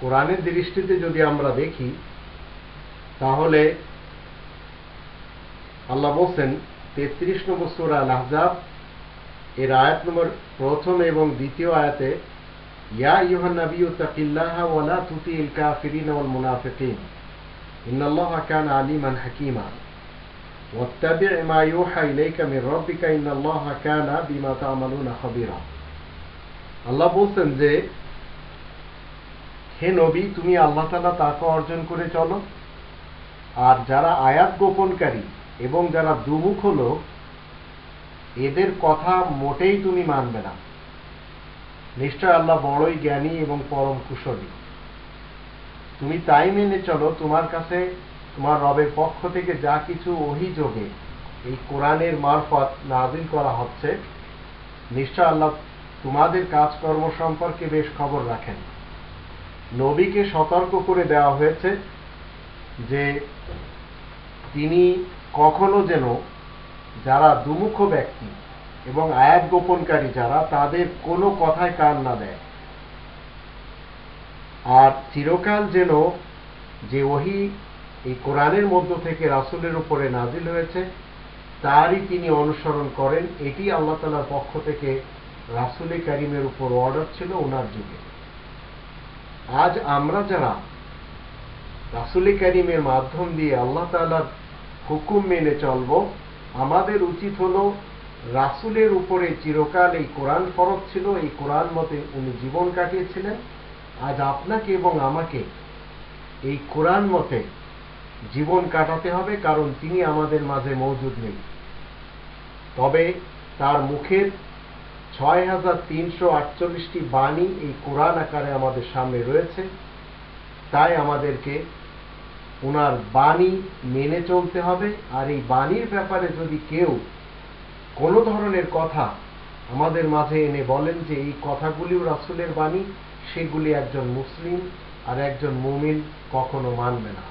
কোরআনের দৃষ্টিতে যদি আমরা দেখি তাহলে আল্লাহ বলছেন তেত্রিশ নম্বর সুরা আহজাব এর আয়াত নম্বর প্রথম এবং দ্বিতীয় আয়াতে ইয়া ইউহান নবী তাকিল্লাহ ওয়ালা তুতি ইল কাফিরিন ওয়াল মুনাফিকিন ইন্নাল্লাহা কানা আলিমান হাকিমা واتبع ما يوحى إليك من ربك إن الله كان بما تعملون خبيرا আল্লাহ বলছেন যে হে নবী, তুমি আল্লাহ তালা তাকে অর্জন করে চলো। আর যারা আয়াত গোপনকারী এবং যারা দুমুখ হলো এদের কথা মোটেই তুমি মানবে না। নিশ্চয় আল্লাহ বড়ই জ্ঞানী এবং পরম কুশলী। তুমি তাই মেনে চলো, তোমার কাছে, তোমার রবের পক্ষ থেকে যা কিছু অভিযোগে এই কোরআনের মারফত নাজিল করা হচ্ছে, নিশ্চয় আল্লাহ তোমাদের কাজকর্ম সম্পর্কে বেশ খবর রাখেন। নবীকে সতর্ক করে দেওয়া হয়েছে যে তিনি কখনো যেন যারা দুমুখ ব্যক্তি এবং আয়াত গোপনকারী যারা, তাদের কোনো কথায় কান না দেয়। আর চিরকাল যেন যে ওহি এই কোরআনের মধ্য থেকে রাসুলের উপরে নাজিল হয়েছে, তারই তিনি অনুসরণ করেন। এটি আল্লাহ তালার পক্ষ থেকে রাসুলে কারিমের উপর অর্ডার ছিল ওনার যুগে। আজ আমরা যারা রাসুলে কারিমের মাধ্যম দিয়ে আল্লাহ তালার হুকুম মেনে চলব, আমাদের উচিত হল রাসুলের উপরে চিরকাল এই কোরআন ফরজ ছিল, এই কোরআন মতে উনি জীবন কাটিয়েছিলেন। আজ আপনাকে এবং আমাকে এই কোরআন মতে জীবন কাটাতে হবে, কারণ তিনি আমাদের মাঝে মজুদ নেই। তবে তার মুখের ছয় হাজার তিনশো আটচল্লিশটি বাণী এই কোরআন আকারে আমাদের সামনে রয়েছে। তাই আমাদেরকে ওনার বাণী মেনে চলতে হবে। আর এই বাণীর ব্যাপারে যদি কেউ কোনো ধরনের কথা আমাদের মাঝে এনে বলেন যে এই কথাগুলিও রাসুলের বাণী, সেগুলি একজন মুসলিম আর একজন মুমিন কখনো মানবে না।